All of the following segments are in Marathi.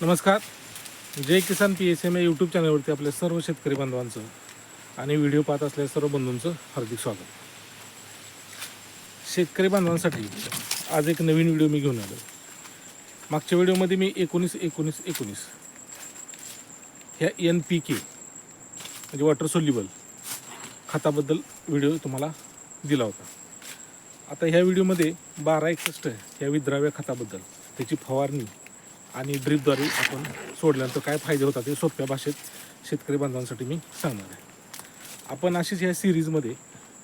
नमस्कार. Jai Kisan P S M या यूट्यूब चॅनलवरती आपल्या सर्व शेतकरी बांधवांचं आणि व्हिडिओ पाहत असलेल्या सर्व बंधूंचं हार्दिक स्वागत. शेतकरी बांधवांसाठी आज एक नवीन व्हिडिओ मी घेऊन आलो मागच्या व्हिडिओमध्ये मी एकोणीस एकोणीस एकोणीस ह्या एन पी के म्हणजे वॉटर सोल्युबल खताबद्दल व्हिडिओ तुम्हाला दिला होता. आता ह्या व्हिडिओमध्ये बारा एकसष्ट ह्या विद्राव्य खताबद्दल त्याची फवारणी आणि ड्रीपद्वारे आपण सोडल्यानंतर काय फायदे होतात ते सोप्या भाषेत शेतकरी बांधवांसाठी मी सांगणार आहे. आपण अशीच ह्या सिरीजमध्ये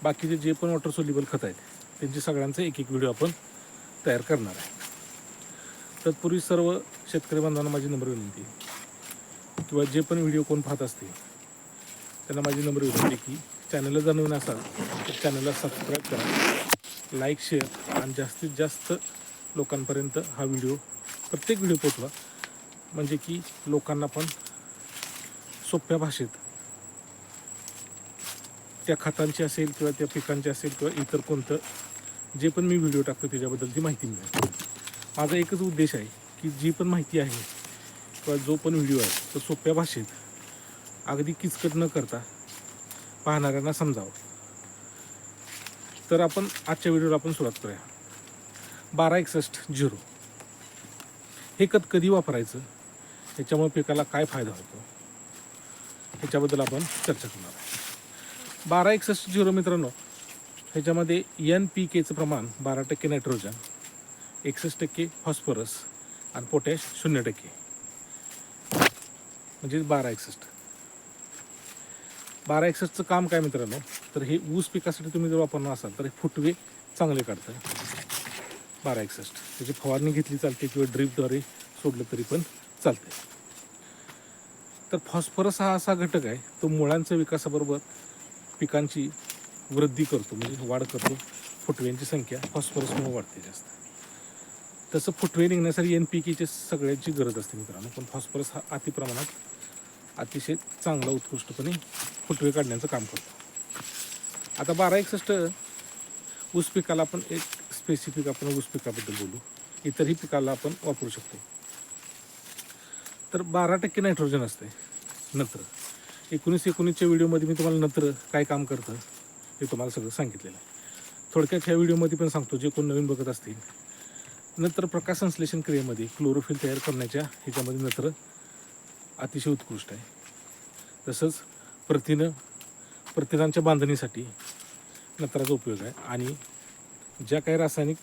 बाकीचे जे पण वॉटर सोल्युबल खत आहेत त्यांचे सगळ्यांचा एक एक व्हिडिओ आपण तयार करणार आहे. तत्पूर्वी सर्व शेतकरी बांधवांना माझी नंबर विनंती किंवा जे पण व्हिडिओ कोण पाहत असतील त्यांना माझी नंबर विनंती की चॅनलला जाणून असाल तर चॅनलला सबस्क्राईब करा. लाईक शेअर आणि जास्तीत जास्त लोकांपर्यंत हा व्हिडिओ प्रत्येक व्हिडिओ पोचवा म्हणजे की लोकांना पण सोप्या भाषेत. त्या खतांची असेल किंवा त्या पिकांची असेल किंवा इतर कोणतं जे पण मी व्हिडिओ टाकतो त्याच्याबद्दलची माहिती मिळेल. माझा एकच उद्देश आहे की जी पण माहिती आहे किंवा जो पण व्हिडिओ आहे तो सोप्या भाषेत अगदी किचकट न करता पाहणाऱ्यांना समजावं. तर आपण आजच्या व्हिडिओला आपण सुरुवात करूया. बारा एकसष्ट झिरो. हे खत कधी वापरायचं? ह्याच्यामुळे पिकाला काय फायदा होतो? ह्याच्याबद्दल आपण चर्चा करणार बारा एकसष्ट झिरो मित्रांनो ह्याच्यामध्ये एन पी केचं प्रमाण बारा टक्के नायट्रोजन एकसष्ट टक्के फॉस्फरस आणि पोटॅश शून्य टक्के. म्हणजे बारा एकसष्ट. बारा एकसष्टचं काम काय मित्रांनो? तर हे ऊस पिकासाठी तुम्ही जर वापरणार असाल तर हे फुटवे चांगले काढतं बारा एकसष्ट. त्याची फवारणी घेतली चालते किंवा ड्रीपद्वारे सोडलं तरी पण चालते. तर फॉस्फरस हा असा घटक आहे तो मुळांच्या विकासाबरोबर पिकांची वृद्धी करतो म्हणजे वाढ करतो. फुटव्यांची संख्या फॉस्फरसमुळे वाढते जास्त. तसं फुटवे निघण्यासाठी एन पी केची सगळ्यांची गरज असते मित्रांनो. पण फॉस्फरस हा अतिप्रमाणात अतिशय चांगला उत्कृष्टपणे फुटवे काढण्याचं काम करतो. आता बारा एकसष्ट ऊस पिकाला आपण एक स्पेसिफिक आपण ऊस पिकाबद्दल बोलू. इतरही पिकाला आपण वापरू शकतो. तर बारा टक्के नायट्रोजन असते नत्र. एकोणीस एकोणीसच्या व्हिडिओमध्ये मी तुम्हाला नत्र काय काम करतं हे तुम्हाला सगळं सांगितलेलं आहे. थोडक्यात ह्या व्हिडिओमध्ये पण सांगतो जे कोण नवीन बघत असतील. नत्र प्रकाश संश्लेषण क्रियेमध्ये क्लोरोफिल तयार करण्याच्या ह्याच्यामध्ये नत्र अतिशय उत्कृष्ट आहे. तसंच प्रथिनं प्रथिनांच्या बांधणीसाठी नत्राचा उपयोग आहे. आणि ज्या काही रासायनिक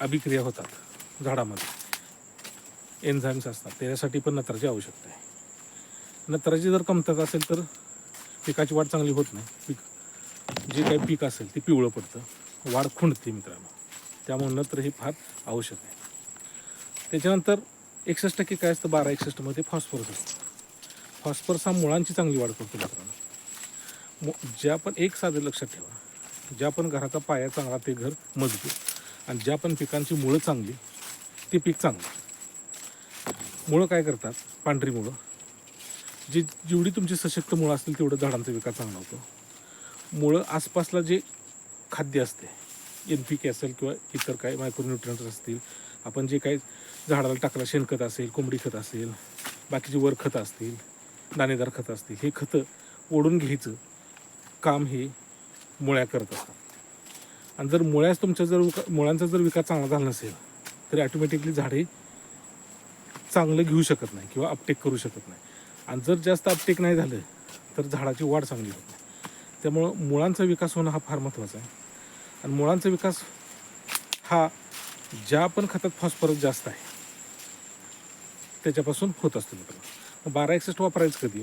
अभिक्रिया होतात झाडामध्ये एन्झाईम्स असतात त्याच्यासाठी पण नत्राची आवश्यकता आहे. नत्राची जर कमतरता असेल तर पिकाची वाढ चांगली होत नाही. पीक जे काही पीक असेल ते पिवळं पडतं वाढ खुंडते मित्रांनो. त्यामुळे नत्र हे फार आवश्यक आहे. त्याच्यानंतर एकसष्ट टक्के काय असतं? बारा एकसष्टमध्ये फॉस्फरस असतं. फॉस्फरस हा मुळांची चांगली वाढ करतो मित्रांनो. मु ज्या पण एक साधं लक्षात ठेवा. ज्या पण घराचा पाया चांगला ते घर मजबूत. आणि ज्या पण पिकांची मुळं चांगली ते पीक चांगलं. मुळं काय करतात? पांढरी मुळं. जी जेवढी तुमची सशक्त मुळं असतील तेवढं झाडांचा विकास चांगला होतो. मुळं आसपासला जे खाद्य असते एन पी के असेल किंवा इतर काय मायक्रोन्युट्रंट्स असतील आपण जे काही झाडाला टाकलं शेणखत असेल कोंबडी खत असेल बाकीची वर खतं असतील दाणेदार खतं असतील हे खतं ओढून घ्यायचं. काम हे मुळ्या करत असतात. आणि जर मुळ्याच तुमच्या जर मुळांचा जर विकास चांगला झाला नसेल तरी ऑटोमॅटिकली झाडे चांगलं घेऊ शकत नाही किंवा अपटेक करू शकत नाही. आणि जर जास्त अपटेक नाही झालं तर झाडाची वाढ चांगली होत नाही. त्यामुळं मुळांचा विकास होणं हा फार महत्त्वाचा आहे. आणि मुळांचा विकास हा ज्या पण खतात फॉस्फरस जास्त आहे त्याच्यापासून होत असतो मित्रांनो. बारा एकसष्ट वापरायचं कधी?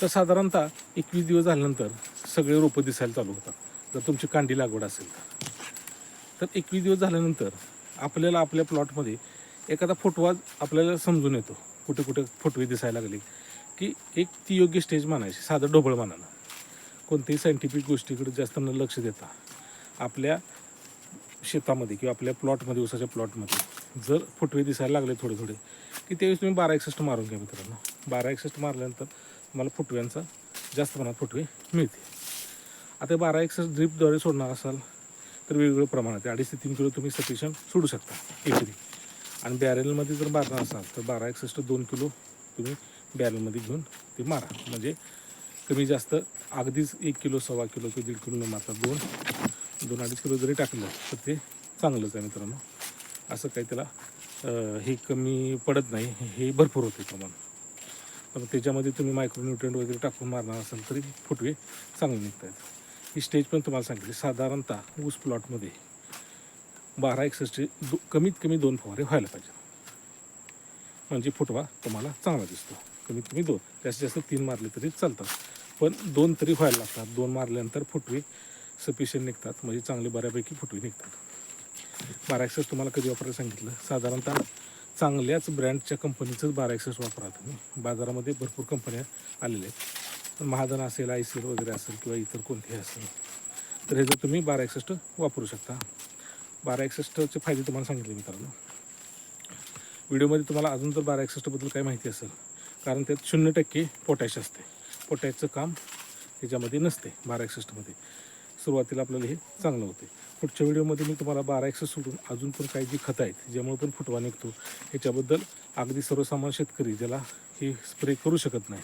तर साधारणतः एकवीस दिवस झाल्यानंतर सगळे रोपं दिसायला चालू होतात. जर तुमची कांडी लागवड असेल तर. तर एकवीस दिवस झाल्यानंतर आपल्याला आपल्या प्लॉटमध्ये एखादा फोटवा आपल्याला समजून येतो. कुठे कुठे फुटवे दिसायला लागले की एक ती योग्य स्टेज मानायची साधं ढोबळ मानानं कोणत्याही सायंटिफिक गोष्टीकडे जास्त न लक्ष देता आपल्या शेतामध्ये किंवा आपल्या प्लॉटमध्ये उसाच्या प्लॉटमध्ये जर फुटवे दिसायला लागले थोडे थोडे की त्यावेळेस तुम्ही बारा एकसष्ट मारून घ्या मित्रांनो. बारा एकसष्ट मारल्यानंतर तुम्हाला फुटव्यांचा जास्त प्रमाणात फुटवे मिळते आता बारा एकसष्ट ड्रीपद्वारे सोडणार असाल तर वेगवेगळ्या प्रमाणात अडीच ते तीन किलो तुम्ही सफिशियंट सोडू शकता एकरी. आणि बॅरेलमध्ये जर मारणार असाल तर बारा एकसष्ट दोन किलो तुम्ही बॅरेलमध्ये घेऊन ते मारा. म्हणजे कमी जास्त अगदीच एक किलो सव्वा किलो किंवा दीड किलो न मारता दोन दोन अडीच किलो जरी टाकलं तर ते चांगलंच आहे मित्रांनो. असं काही त्याला हे कमी पडत नाही. हे भरपूर होते प्रमाण. पण त्याच्यामध्ये तुम्ही मायक्रोन्युट्रेंट वगैरे टाकून मारणार असाल तरी फुटवे चांगले निघत आहेत ही स्टेज पण तुम्हाला सांगितली साधारणतः ऊस प्लॉटमध्ये बारा एकसष्टचे दो कमीत कमी दोन फवारे व्हायला पाहिजे. म्हणजे फुटवा तुम्हाला चांगला दिसतो. कमीत कमी दोन. जास्तीत जास्त तीन मारले तरी चालतात. पण दोन तरी व्हायला लागतात. दोन मारल्यानंतर फुटवे सफिशियंट निघतात. म्हणजे चांगले बऱ्यापैकी फुटवे निघतात. बारा एकसष्ट तुम्हाला कधी वापरायला सांगितलं? साधारणतः चांगल्याच ब्रँडच्या कंपनीचंच बारा एकसष्ट वापरा तुम्ही बाजारामध्ये भरपूर कंपन्या आलेल्या आहेत. महाजन असेल आय सी एल वगैरे असेल किंवा इतर कोणतेही असेल तर हे जर तुम्ही बारा एकसष्ट वापरू शकता. बारा एकसष्टचे फायदे तुम्हाला सांगितले मित्रांनो. व्हिडिओमध्ये तुम्हाला अजून जर बारा एकसष्टबद्दल काही माहिती असेल कारण त्यात शून्य टक्के पोटॅश असते. पोटॅशचं काम त्याच्यामध्ये नसते बारा एकसष्टमध्ये सुरुवातीला आपल्याला हे चांगलं होते. पुढच्या व्हिडिओमध्ये मी तुम्हाला बारा एकशे सोडून अजून पण काही जी खतं आहेत ज्यामुळे पण फुटवा निघतो याच्याबद्दल अगदी सर्वसामान्य शेतकरी ज्याला हे स्प्रे करू शकत नाही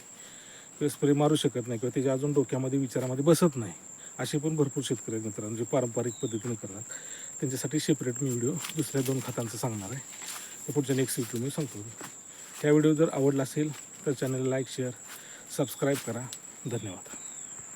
किंवा स्प्रे मारू शकत नाही किंवा त्याच्या अजून डोक्यामध्ये विचारामध्ये बसत नाही असे पण भरपूर शेतकरी आहेत मित्रांनो जे पारंपरिक पद्धतीने करतात. त्यांच्यासाठी सेपरेट मी व्हिडिओ दुसऱ्या दोन खतांचं सांगणार आहे. ते पुढच्या नेक्स्ट व्हिडिओ मी सांगतो. ह्या व्हिडिओ जर आवडला असेल तर चॅनल लाईक शेअर सबस्क्राईब करा. धन्यवाद.